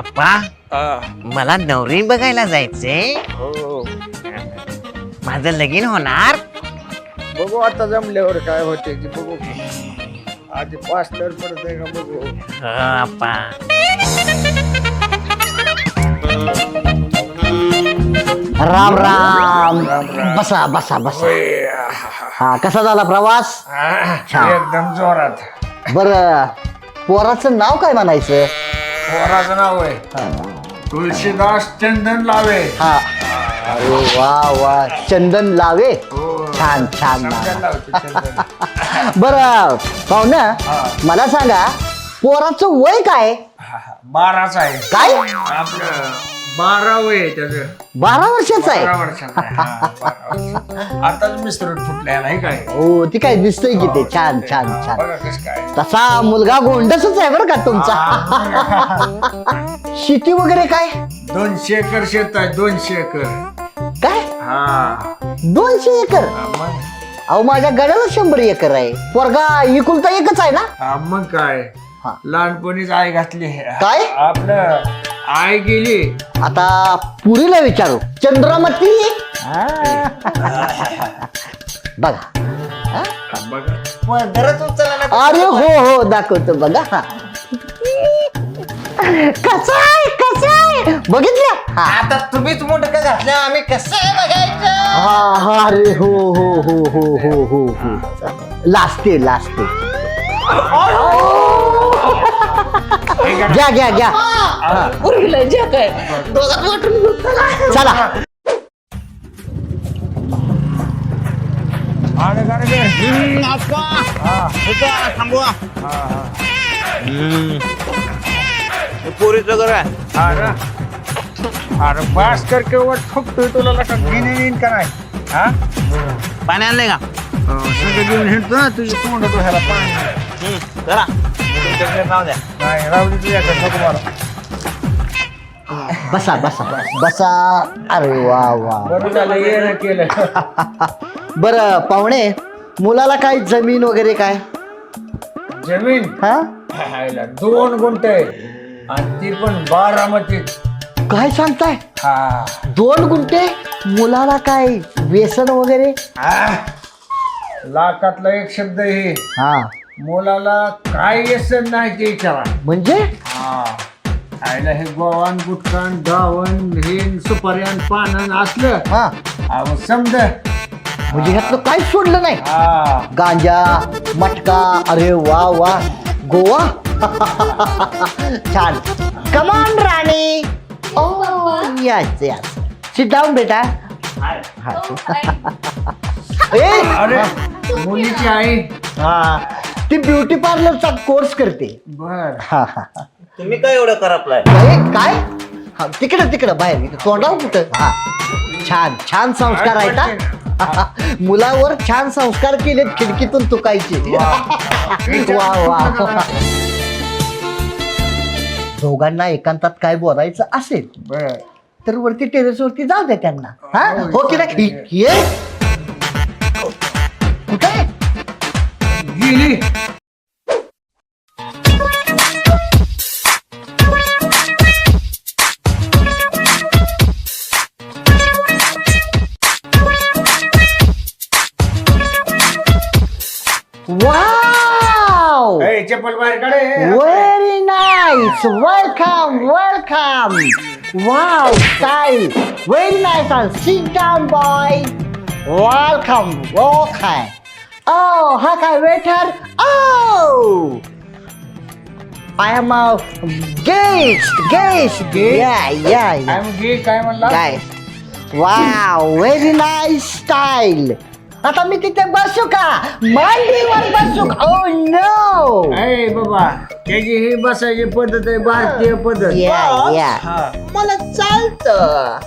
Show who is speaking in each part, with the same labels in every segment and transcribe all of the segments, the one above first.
Speaker 1: आप्पा
Speaker 2: हा.
Speaker 1: मला नवरी बघायला जायचंय.
Speaker 2: हो.
Speaker 1: माझं लगीन होणार.
Speaker 2: बघू आता जमल्यावर काय होते ते बघू. आधी पाच तर पडत आहे का बघू.
Speaker 1: हो आप्पा
Speaker 3: राम. राम. बसा बसा बसा. हा कसा झाला प्रवास? छान.
Speaker 2: एकदम जोरात.
Speaker 3: बर पोराचं नाव काय म्हणायचं?
Speaker 2: पोराचं नाव आहे तुळशीदास चंदन लावे
Speaker 3: हा अरे वा वा चंदन लावे
Speaker 2: हो.
Speaker 3: छान छान नाव.
Speaker 2: चंदन.
Speaker 3: बर पाहुणा. मला सांगा पोराचं वय काय.
Speaker 2: बाराचा आहे
Speaker 3: काय
Speaker 2: आपलं बारा वय आहे त्याचं.
Speaker 3: बारा वर्षाचं आहे?
Speaker 2: बारा वर्षाचा आहे. हा, बारा वर्षाचा. आताच मिस्टर फुटल्या नाही काय?
Speaker 3: हो ती काय दिसतंय की ते? छान छान
Speaker 2: हा,
Speaker 3: छान
Speaker 2: बघा कसं काय.
Speaker 3: तसा मुलगा गोंडसच आहे बरं का तुमचा. शेती वगैरे काय?
Speaker 2: दोनशे एकर शेत आहे दोनशे एकर.
Speaker 3: काय?
Speaker 2: हा.
Speaker 3: दोनशे एकर?
Speaker 2: हा, मग?
Speaker 3: अहो माझ्या गड्याला शंभर एकर आहे. पोरगा इकुलता एकच आहे ना?
Speaker 2: हा, मग काय?
Speaker 3: हा.
Speaker 2: लहानपणीच आई घातली.
Speaker 3: काय?
Speaker 2: आपलं आई गेली.
Speaker 3: आता पुरीला विचारू. चंद्रमती. हा. बघा.
Speaker 2: हा, बघा.
Speaker 1: पदरच उचलला ना
Speaker 3: अरे हो हो दाखवतो. बघा. हा. कसं आहे? कसं आहे? बघितलं? हा.
Speaker 1: आता तुम्हीच मोठं का घातलं आम्ही कसं आहे बघायचं?
Speaker 3: हा हा अरे हो हो हो हो हो हो. हो लाजते लाजते घ्या घ्या घ्या हा. चला।
Speaker 2: आणि गाडी दे.
Speaker 1: थांबवा
Speaker 2: हा, हा.
Speaker 1: पोरीचं घर आहे
Speaker 2: हा ना? अरे बास कर केवळ ठोकतोय तुला लका घेणे येईन का नाही हा?
Speaker 1: पाणी आणलंय का
Speaker 2: हो, सगळं घेऊन हिंडतो ना तुझी तोंड तो ह्याला पाणी
Speaker 1: हम्म, चला तुमच्याकडे नाव द्या
Speaker 2: नाही राहू दे तुझ्याकडे नको मला
Speaker 3: बसा बसा बसा अरे वा वा
Speaker 2: बरं झालं येणं केलं
Speaker 3: बर पाहुणे मुलाला काय जमीन वगैरे काय
Speaker 2: जमीन
Speaker 3: हा
Speaker 2: दोन गुंठ आहे आणि ती पण बारामतीत
Speaker 3: काय सांगताय
Speaker 2: हा
Speaker 3: दोन गुंठे मुलाला काय व्यसन वगैरे
Speaker 2: हा. लाखातला एक शब्द हे
Speaker 3: हा
Speaker 2: मुलाला काय व्यसन नाही ते विचारा.
Speaker 3: म्हणजे?
Speaker 2: हा. खायला हे गोवान गुटकान गावन हे सुपाऱ्यान पानन असलं
Speaker 3: हा.
Speaker 2: अहो समज.
Speaker 3: म्हणजे ह्यातलं काय सोडलं नाही.
Speaker 2: हा.
Speaker 3: गांजा मटका अरे वा वा. गोवा? छान. कमान राणी. Oh yes yes sit down बेटा. ए!
Speaker 2: अरे मुलीची आई.
Speaker 3: हा. ती ब्युटी पार्लरचा कोर्स करते.
Speaker 2: बर.
Speaker 3: हा हा हा.
Speaker 1: तुम्ही काय एवढं करापलाय
Speaker 3: काय काय? हा तिकडं तिकडं बाहेर इथं तोंडावर कुठं? हा. छान छान संस्कार आहेत हा. मुलावर छान संस्कार केलेत खिडकीतून तुकायचे. वा. वा दोघांना एकांतात काय बोलायचं असेल
Speaker 2: बर.
Speaker 3: तर वरती टेरेस वरती जाऊ द्या त्यांना. हा? हो की नाही? ये
Speaker 2: चप्पल बाहेर काढे
Speaker 3: Very nice. Welcome, welcome. Wow, style. Very nice. And sit down, boy. Welcome. Okay. Oh, hi, waiter. Oh. I am a guest. Guest. Yeah, yeah, yeah.
Speaker 2: काय गे काय म्हणला
Speaker 3: Guys. Wow, very nice style. आता मी तिथे बसू का? मांडीवर बसू का? Oh, ओ नो
Speaker 2: ए बाबा त्याची ही बसायची पद्धत आहे भारतीय पद्धत.
Speaker 3: या या
Speaker 2: हा.
Speaker 3: मला चालतं.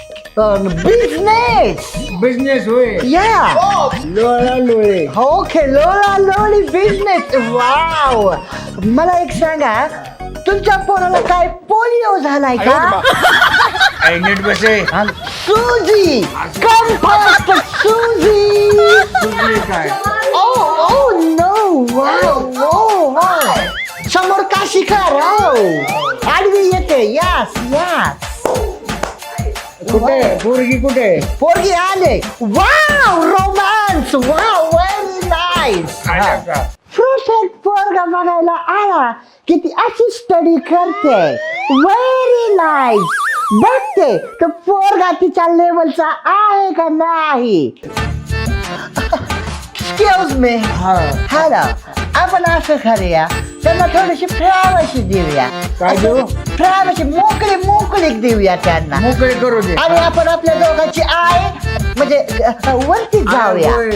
Speaker 3: बिझनेस
Speaker 2: बिझनेस होय.
Speaker 3: या
Speaker 2: लोळा लोळे
Speaker 3: ओके लोळा लोळी बिझनेस वाव मला एक सांगा तुमच्या पोराला काय पोलिओ झालाय का?
Speaker 2: काय नीट बसे.
Speaker 3: सुजी कम फास्ट सुजी!
Speaker 2: काय
Speaker 3: oh oh no wow oh wow समोर का शिकार हो आडवी येते. यास यास
Speaker 2: कुठे? पोरगी कुठे?
Speaker 3: पोरगी आले. Wow romance wow very nice
Speaker 2: आल्या का
Speaker 3: परफेक्ट पोरगा बघायला आला की ती अशी स्टडी करते. व्हेरी नाईस बघते. तर पोरगा तिच्या लेवलचा आहे का नाही? एक्सक्यूज मी हॅलो आपण असं करूया. त्यांना थोडीशी प्रायव्हसी देऊया.
Speaker 2: काय देऊ?
Speaker 3: प्रायव्हसी मोकळी मोकळीक देऊया त्यांना.
Speaker 2: मोकळे करू दे.
Speaker 3: आणि आपण आपल्या दोघांची आहे म्हणजे अ, वरती जाऊया.
Speaker 2: होय.